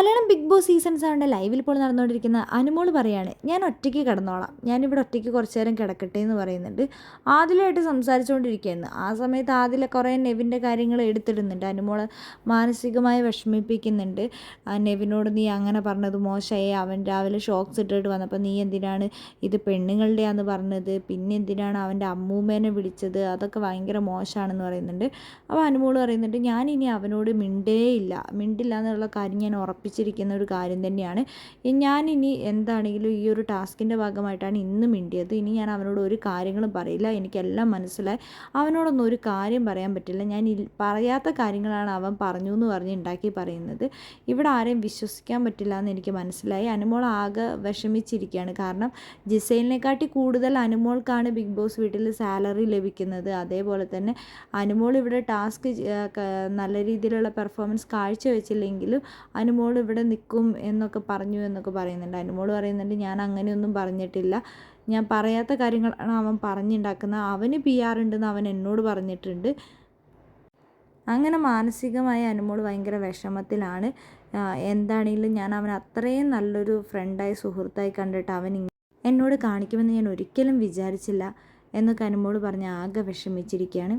Malayalam big Boss season സെവന്റെ ലൈവിൽ ഇപ്പോൾ നടന്നുകൊണ്ടിരിക്കുന്ന അനുമോൾ പറയാണ് ഞാൻ ഒറ്റയ്ക്ക് കിടന്നോളാം. ഞാനിവിടെ ഒറ്റയ്ക്ക് കുറച്ച് നേരം കിടക്കട്ടെ എന്ന് പറയുന്നുണ്ട്. ആദിലായിട്ട് സംസാരിച്ചുകൊണ്ടിരിക്കുകയായിരുന്നു. ആ സമയത്ത് ആദില കുറേ നെവിന്റെ കാര്യങ്ങൾ എടുത്തിടുന്നുണ്ട്. അനുമോൾ മാനസികമായി വിഷമിപ്പിക്കുന്നുണ്ട്. നെവിനോട് നീ അങ്ങനെ പറഞ്ഞത് മോശമായി. അവൻ രാവിലെ ഷോക്സ് ഇട്ടിട്ട് വന്നപ്പോൾ നീ എന്തിനാണ് ഇത് പെണ്ണുങ്ങളുടെയാന്ന് പറഞ്ഞത്? പിന്നെ എന്തിനാണ് അവന്റെ അമ്മൂമ്മേനെ വിളിച്ചത്? അതൊക്കെ ഭയങ്കര മോശമാണെന്ന് പറയുന്നുണ്ട്. അപ്പോൾ അനുമോൾ പറയുന്നുണ്ട് ഞാൻ ഇനി അവനോട് മിണ്ടേ ഇല്ല മിണ്ടില്ല എന്നുള്ള കാര്യം ഞാൻ ഉറപ്പിച്ചിരിക്കുന്ന ഒരു കാര്യം തന്നെയാണ്. ഞാൻ ഞാനിനി എന്താണെങ്കിലും ഈ ഒരു ടാസ്കിന്റെ ഭാഗമായിട്ടാണ് ഇന്ന് മിണ്ടിയത്. ഇനി ഞാൻ അവനോട് ഒരു കാര്യങ്ങളും പറയില്ല. എനിക്കെല്ലാം മനസ്സിലായി. അവനോടൊന്നും ഒരു കാര്യം പറയാൻ പറ്റില്ല. ഞാൻ പറയാത്ത കാര്യങ്ങളാണ് അവൻ പറഞ്ഞു എന്ന് പറഞ്ഞ് ഉണ്ടാക്കി പറയുന്നത്. ഇവിടെ ആരെയും വിശ്വസിക്കാൻ പറ്റില്ല എന്ന് എനിക്ക് മനസ്സിലായി. അനുമോൾ ആകെ വിഷമിച്ചിരിക്കുകയാണ് കാരണം ജിസൈലിനെക്കാട്ടി കൂടുതൽ അനുമോൾക്കാണ് ബിഗ് ബോസ് വീട്ടിൽ സാലറി ലഭിക്കുന്നത്. അതേപോലെ തന്നെ അനുമോൾ ഇവിടെ ടാസ്ക് നല്ല രീതിയിലുള്ള പെർഫോമൻസ് കാഴ്ചവെച്ചില്ലെങ്കിലും അനുമോൾ ഇവിടെ നിൽക്കും എന്നൊക്കെ പറഞ്ഞു എന്നൊക്കെ പറയുന്നുണ്ട്. അനുമോൾ പറയുന്നുണ്ട് ഞാൻ അങ്ങനെയൊന്നും പറഞ്ഞിട്ടില്ല. ഞാൻ പറയാത്ത കാര്യങ്ങളാണ് അവൻ പറഞ്ഞുണ്ടാക്കുന്നത് അവന് പി ആർ ഉണ്ടെന്ന് അവൻ എന്നോട് പറഞ്ഞിട്ടുണ്ട്. അങ്ങനെ മാനസികമായി അനുമോൾ ഭയങ്കര വിഷമത്തിലാണ്. എന്താണെങ്കിലും ഞാൻ അവൻ അത്രയും നല്ലൊരു ഫ്രണ്ടായി സുഹൃത്തായി കണ്ടിട്ട് അവൻ എന്നോട് കാണിക്കുമെന്ന് ഞാൻ ഒരിക്കലും വിചാരിച്ചില്ല എന്നൊക്കെ അനുമോൾ പറഞ്ഞ് ആകെ വിഷമിച്ചിരിക്കുകയാണ്.